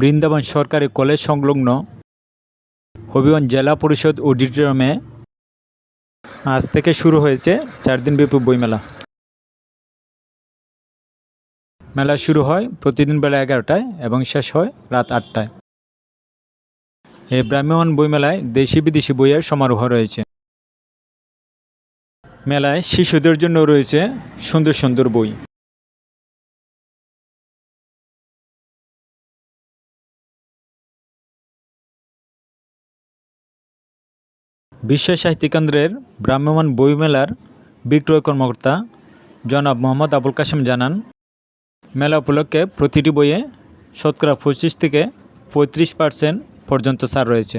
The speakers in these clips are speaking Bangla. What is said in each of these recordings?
বৃন্দাবন সরকারি কলেজ সংলগ্ন হবিগঞ্জ জেলা পরিষদ অডিটোরিয়ামে আজ থেকে শুরু হয়েছে চার দিনব্যাপী বইমেলা। মেলা শুরু হয় প্রতিদিন বেলা এগারোটায় এবং শেষ হয় রাত আটটায়। এই ভ্রাম্যমাণ বইমেলায় দেশি বিদেশি বইয়ের সমারোহ রয়েছে। মেলায় শিশুদের জন্য রয়েছে সুন্দর সুন্দর বই। বিশ্ব সাহিত্য কেন্দ্রের ভ্রাম্যমাণ বইমেলার বিক্রয় কর্মকর্তা জনাব মোহাম্মদ আবুল কাশেম জানান, মেলা উপলক্ষে প্রতিটি বইয়ে শতকরা পঁচিশ থেকে পঁয়ত্রিশ পার্সেন্ট পর্যন্ত ছাড় রয়েছে।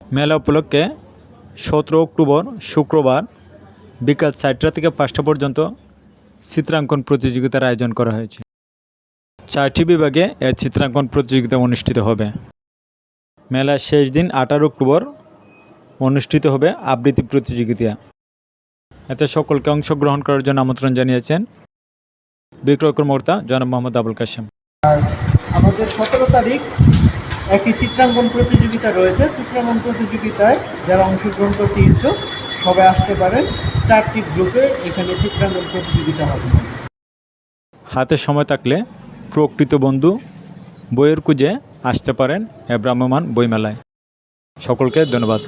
মেলা উপলক্ষে সতেরো অক্টোবর শুক্রবার বিকাল চারটা থেকে পাঁচটা পর্যন্ত চিত্রাঙ্কন প্রতিযোগিতার আয়োজন করা হয়েছে। চারটি বিভাগে এ চিত্রাঙ্কন প্রতিযোগিতা অনুষ্ঠিত হবে। মেলার শেষ দিন আঠারো অক্টোবর অনুষ্ঠিত হবে আবৃত্তি প্রতিযোগিতা। এতে সকলকে অংশগ্রহণ করার জন্য আমন্ত্রণ জানিয়েছেন বিক্রয় কর্মকর্তা জনাব মোহাম্মদ আবুল কাশেম। আমাদের সতেরো তারিখ একটি চিত্রাঙ্কন প্রতিযোগিতা রয়েছে। চিত্রাঙ্কন প্রতিযোগিতায় যারা অংশগ্রহণ করতে ইচ্ছুক সবাই আসতে পারেন। চারটি গ্রুপে এখানে চিত্রাঙ্কন প্রতিযোগিতা হবে। হাতে সময় থাকলে প্রকৃত বন্ধু বইয়ের কুজে আসতে পারেন এ ভ্রাম্যমান বইমেলায়। সকলকে ধন্যবাদ।